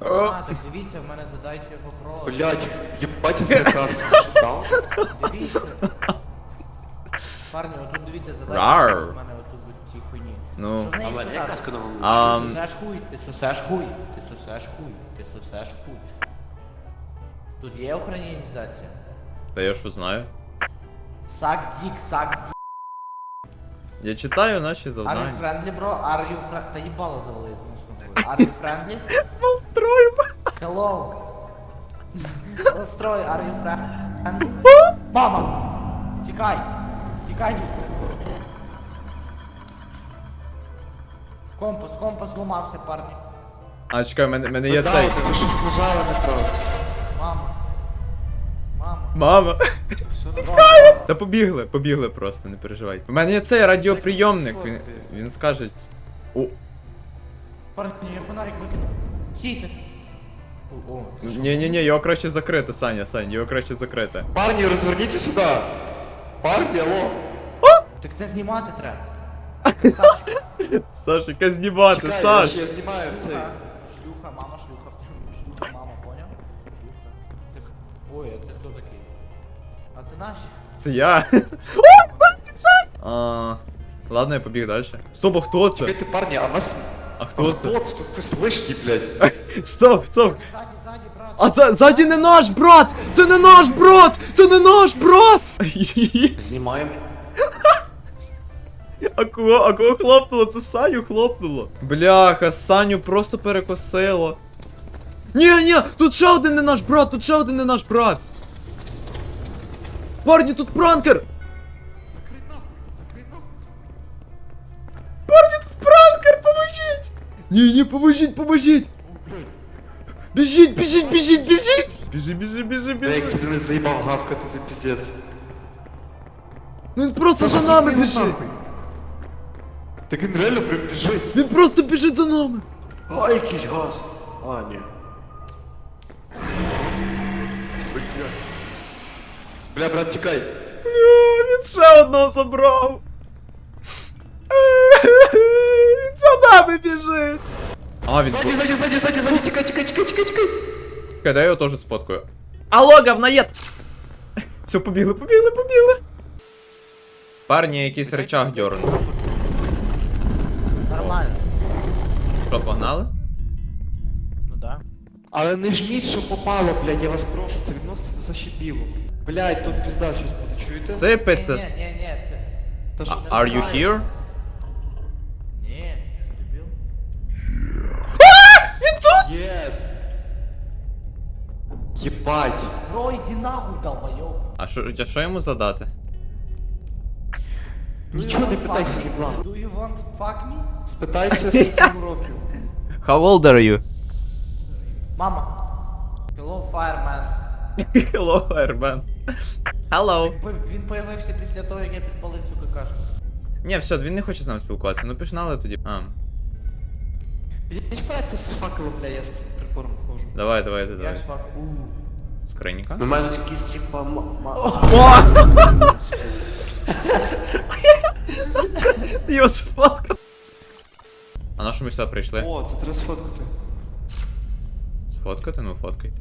А, так дивіться, в мене задайте вопрос. Блять, ебать, я злякався. Дав? Дивіться. Парні, отут дивіться, задайте Рар. вопрос в мене отут в цій хуйні. Ну. Що в неї А в мене є спитати? каска на голову? Ти сосеш хуй, ти сосеш хуй, ти сосеш хуй, ти сосеш хуй. Тут є українізація? Та я що знаю. Сак дік, сак дік. Я читаю наші Are you завдання. friendly, bro? Are you friendly? Та їбало завали з мостом. Are you friendly? Hello. Розстрой, are you friendly? Мама! Тікай! Тікай! Компас, компас зламався, парні. А, чекай, в мене, в мене є цей. ви щось нажали не так. Мама. Мама. Мама. Все. Та побігли, побігли просто, не переживай. У мене є цей радіоприйомник, він, він скаже. О, Парні, я фонарик викинув. Стійте. О, о, це що? ні, ні, ні, його краще закрити, Саня, Саня, його краще закрити. Парні, розверніться сюди. Парні, алло. Так це знімати треба. Красавчик. Саш, яка знімати, Чекай, Саш! я, я знімаю цей. Шлюха, шлюха, мама, шлюха, шлюха, мама, поняв? Шлюха. Так, ой, а це хто такий? А це наші? Це я. О, Саня, Саня! А, ладно, я побіг далі. Стоп, а хто це? Чекайте, парні, а нас... А хто це? Хто це? Тут хтось лишній, блядь. Стоп, стоп. А за, ззаді не наш брат! Це не наш брат! Це не наш брат! Знімаємо. А кого, а кого хлопнуло? Це Саню хлопнуло. Бляха, Саню просто перекосило. Ні, ні, тут ще один не наш брат, тут ще один не наш брат. Парні, тут пранкер! Парні, тут поможіть! Ні, ні, поможіть, поможіть! О, блядь. Біжіть, біжіть, біжіть, біжіть! Біжи, біжи, біжи, Бля, як біжи. це не заїбав гавкати, це піздець. Ну він просто за нами біжить. Так він реально прям біжить. Він просто біжить за нами. А, якийсь газ. А, ні. Бля, брат, тікай. Бля, Він ще одного забрав. Нами біжить. А, він. Ззаді, ззаді, ззаді, ззаді, ззаді, тікай, тікай, тікай, тікай, тікай. Чекай, дай я його теж сфоткаю. Алло, говноед! Все, побігли, побігли, побігли. Парні якийсь рычаг дернув. Нормально. Що, погнали? Ну да. Але не жміть, що попало, блядь, я вас прошу, це відноситься зашибіло. Блядь, тут пізда щось буде, чуєте? Сипеться. ні, ні, ні, це... Та що? А- Are you here? Ні, що дебіл? Єс. Єбать. Бро, іди нахуй, долбойоб. А що, а що йому задати? Нічого не питайся, Fuck. Do you want to fuck me? Спитайся, скільки йому років. How old are you? Мама. Hello, fireman. Hello, Airman. Hello. П- Він появився після того, як я підпалив цю какашку. Ні, все, він не хоче з нами спілкуватися. Ну пішнали тоді. А, Підіть вперед, з факелом, бля, я з цим припором ходжу. давай, давай, давай. Як фак? Ууу. Скринька. У мене якісь типа О! Його сфоткав. А на що ми сюди прийшли? О, це треба сфоткати. Сфоткати? Ну фоткайте.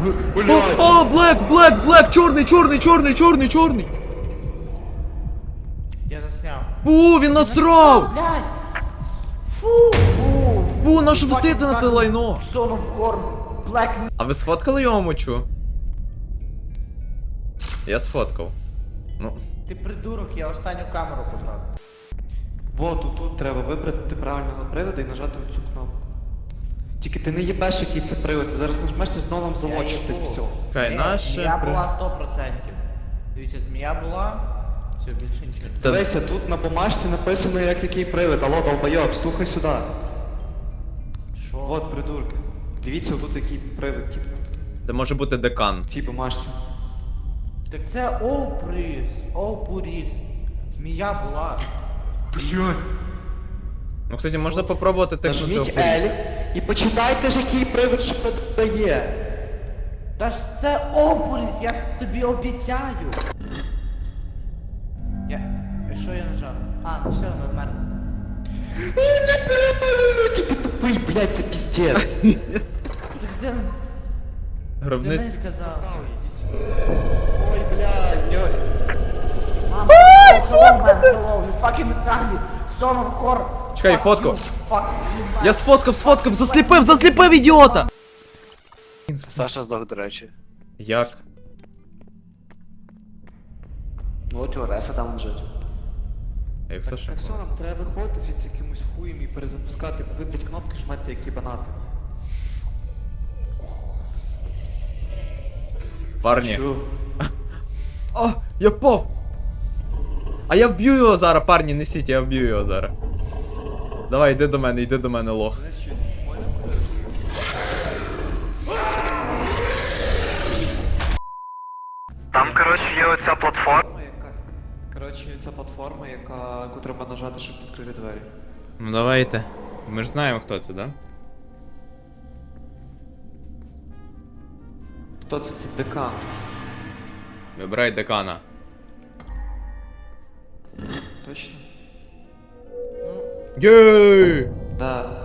О, Блядь! о, блек, блек, блек, чорний, чорний, чорний, чорний, чорний. Я засняв. Бу, він насрав! Блядь! Фу! Фу! Бу, на що ви стоїте на це лайно? Son of Horn. Black А ви сфоткали його мочу? Я сфоткав. Ну, Ти придурок, я останню камеру потратив. Вот, тут, тут треба вибрати правильного привода і нажати оцю кнопку. Тільки ти не їбеш, який це привод, ти зараз нажмеш, ти знову нам залочити їбу. все. Чекай, Ні, наше Змія при- була 100%. Дивіться, змія була. Все, більше нічого Це- Дивися, тут на бумажці написано, як який привид. Алло, долбойоб, слухай сюди. Що? Вот, придурки. Дивіться, тут який привид, типу, це може бути декан. в цій бумажці. Так це Оуприс, Оупуріс. Змія була. Блядь. Ну, кстати, можна попробувати тикнути Нажміть. L і почитайте ж, який привид що дає. Та ж це Оупуріс, я тобі обіцяю. А, ну все, ми вмерли. Який ти тупий, блядь, це піздець. Ти де? Ти не Гробниця. сказав. Ой, блядь, йой. Мама, фоткати! You fucking ugly son of whore. Чекай, Fuck фотку. you, fuck you, Я сфоткав, сфоткав, засліпив, засліпив ідіота! Саша здох, до речі. Як? Ну от його реса там лежить. Як все ще? Так все, нам треба виходити звідси якимось хуєм і перезапускати, вибрати кнопки, жмати як єбанати. Парні. О, я впав! А я вб'ю його зараз, парні, несіть, я вб'ю його зараз. Давай, йди до мене, йди до мене, лох. Там, коротше, є оця платформа. Ця платформа, яка... яку треба нажати, щоб відкрити двері. Ну давайте. Ми ж знаємо, хто це, да? Хто це? Це декан. Вибирай декана. Точно? Єй! Да.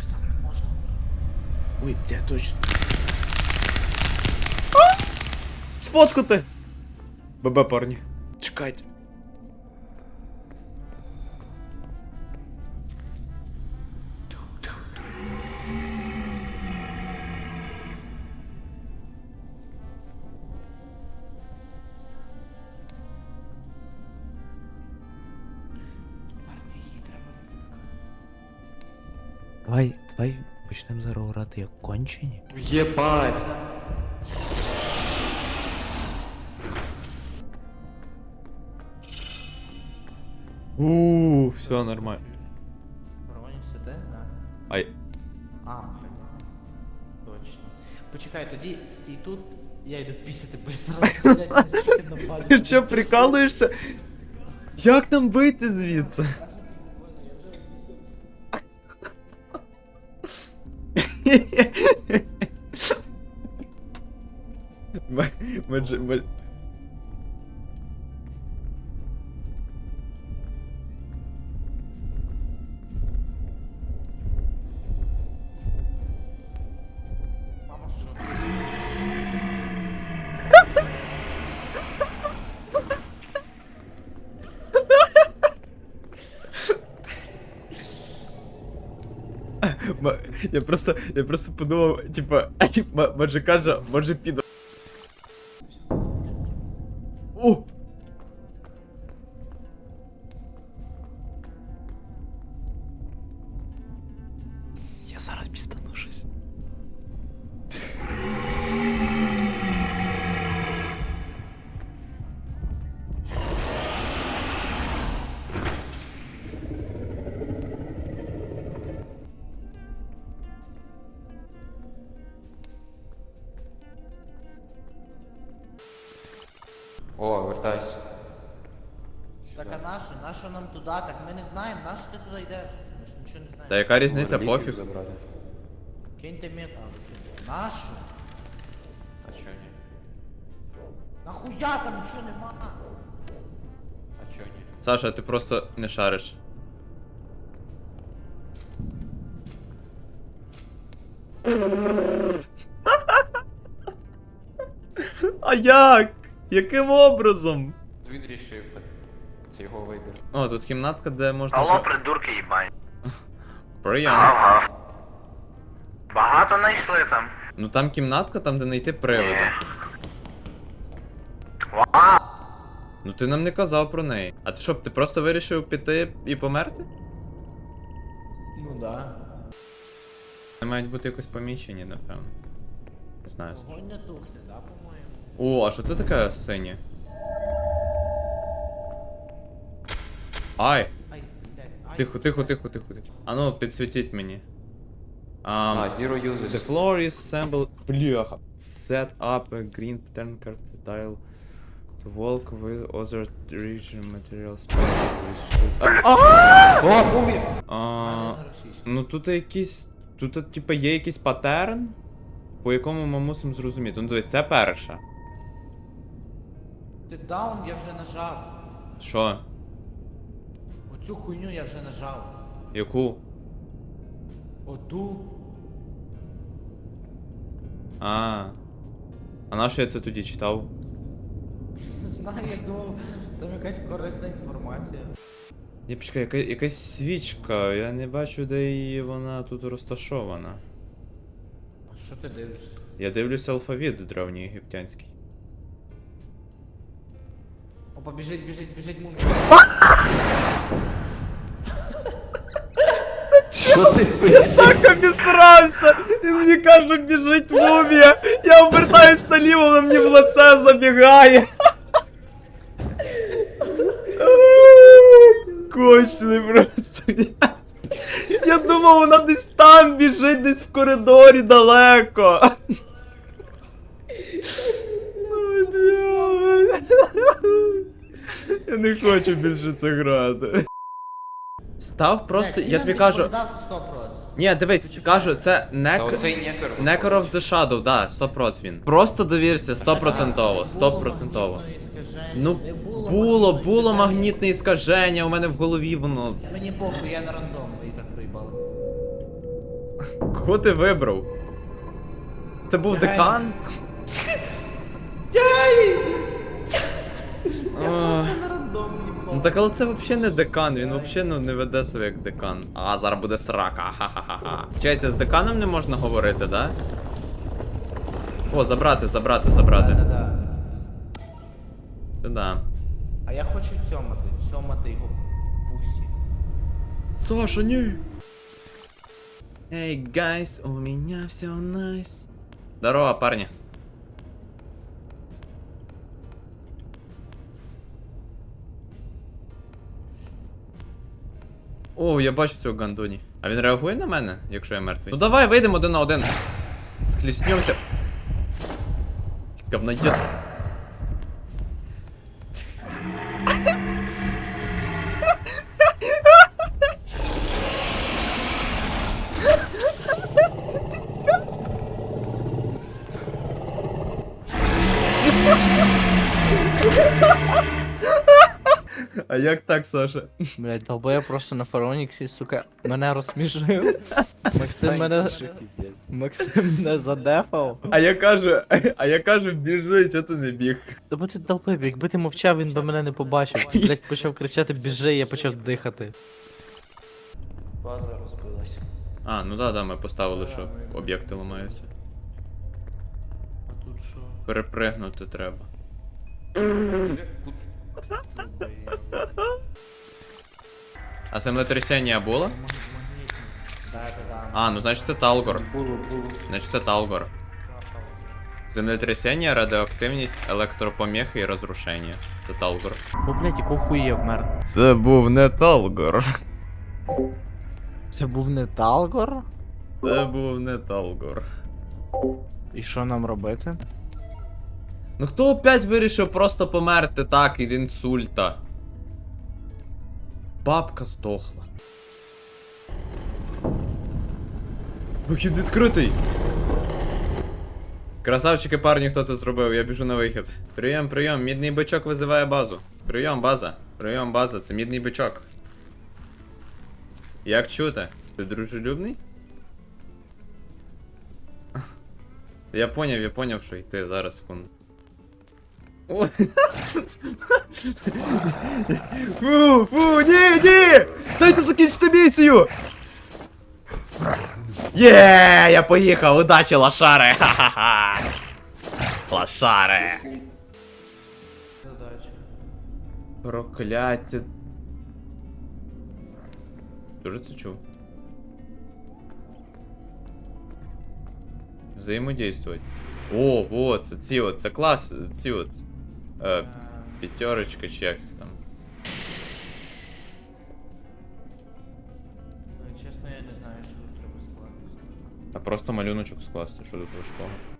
Сам не можна. Ой, де точно. Сфоткати! ББ, парні. Чекайте. Давай, давай почнемо зараз грати як кончені. Єбать. Ууу, все нормально. Воронів сюди? Да. Ай. А, блін. Точно. Почекай, тоді стій тут, я йду пісяти быстро. Ти що, прикалуєшся? Як нам вийти звідси? Ми, Я просто, я просто подумав, типа, ма- може каже, може піде. О. Так а нащо? Нащо нам туди? Так ми не знаємо, нащо ти туди йдеш? Ми ж нічого не знаємо. Та яка різниця, пофіг. Киньте мет, а ви Нащо? А чо ні? Нахуя там нічого нема? А чо ні? Саша, ти просто не шариш. А як? Яким образом? Він рішив так. Це його вибір. О, тут кімнатка, де можна. Алло, придурки їбань. Прийом. Ага. Багато знайшли там. Ну там кімнатка, там де знайти привода. Вау. Ну ти нам не казав про неї. А ти що, ти просто вирішив піти і померти? Ну да. Вони мають бути якось помічені, напевно. Не знаю. Вогонь не тухне, да, по-моєму? О, а що це таке синє? Ай! Тихо, тихо, тихо, тихо, тихо. А ну, підсвітіть мені. А, Um, zero users. the floor is assembled. Бляха. Set up a green pattern card tile. To walk with other region materials. Ну тут якийсь. Тут, типа, є якийсь паттерн, по якому ми мусимо зрозуміти. Ну дивись, це перша. Ти даун я вже нажав. Що? Оцю хуйню я вже нажав. Яку? Оту. А. А на що я це тоді читав? Не знаю, я думав, там якась корисна інформація. Я почекай, яка, якась свічка, я не бачу, де її вона тут розташована. А що ти дивишся? Я дивлюся алфавіт древньоєгиптянський. Опа, біжить, біжить, біжить мумія. Що ти пишеш? Так обісрався! Він мені каже, біжить мумія! Я обертаюсь наліво, вона мені в лице забігає! Кончений просто. Я, я думав, вона десь там біжить, десь в коридорі далеко. Ой, блядь. Я не хочу більше це грати. Став просто, я тобі кажу. Ні, дивись, кажу, це Та не оцей некер. Necro of the Shadow, да, 100% він. Просто довірся, 100%, 100%. Ну, було, було магнітне іскаження, у мене в голові воно. Мені похуй, я на рандом, і так проїбали. Кого ти вибрав? Це був декан? Я просто на рандом Ну так але це взагалі не декан, він взагалі ну, не веде себе як декан. А, зараз буде срака, ха-ха-ха-ха. Чайте, з деканом не можна говорити, да? О, забрати, забрати, забрати. Да-да-да. Сюда. А я хочу цьомати, цьомати його пусі. Саша, не. Эй, гайс, у меня все найс. Здорово, парни. О, я бачу цього гандоні. А він реагує на мене, якщо я мертвий? Ну давай вийдемо один на один. Схліснемося. Говнодед. А як так, Саша? Блять, долбоя просто на Фароніксі, сука, мене розсмішив. Максим мене. Максим мене задефав. А я кажу, а я кажу, біжи, чого ти не біг? Та бо ти долбоєб, якби ти мовчав, він би мене не побачив. Блять, почав кричати біжи, я почав дихати. База розбилась. А, ну да, да, ми поставили, що об'єкти ламаються. А тут що? Перепригнути треба. А землетрясіння було? Да-да-да. А, ну значить це Талгор. Було, було. Значить це Талгор. Землетрясіння, радіоактивність, електропоміхи і розрушення. Це Талгор. Бо, блять, якого хуя я вмер? Це був не Талгор. Це був не Талгор? Це був не Талгор. І що нам робити? Ну хто опять вирішив просто померти так від інсульта? Бабка здохла. Вихід відкритий. Красавчики парні, хто це зробив, я біжу на вихід. Прийом, прийом, мідний бичок визиває базу. Прийом, база. Прийом, база, це мідний бичок. Як чути? Ти дружелюбний? Я поняв, я поняв, що йти зараз секунду. Фу, фу, ні, ні! Дайте закінчити місію! Є, я поїхав, удачі, лошари! Ха-ха-ха! Лошари! Прокляття. Дуже це чув. Взаємодействувати. О, вот, це ці от, це клас, ці от. Е, п'ятерочка чи як там. Чесно, я не знаю, що тут треба скласти. А просто малюночок скласти, що тут важкого.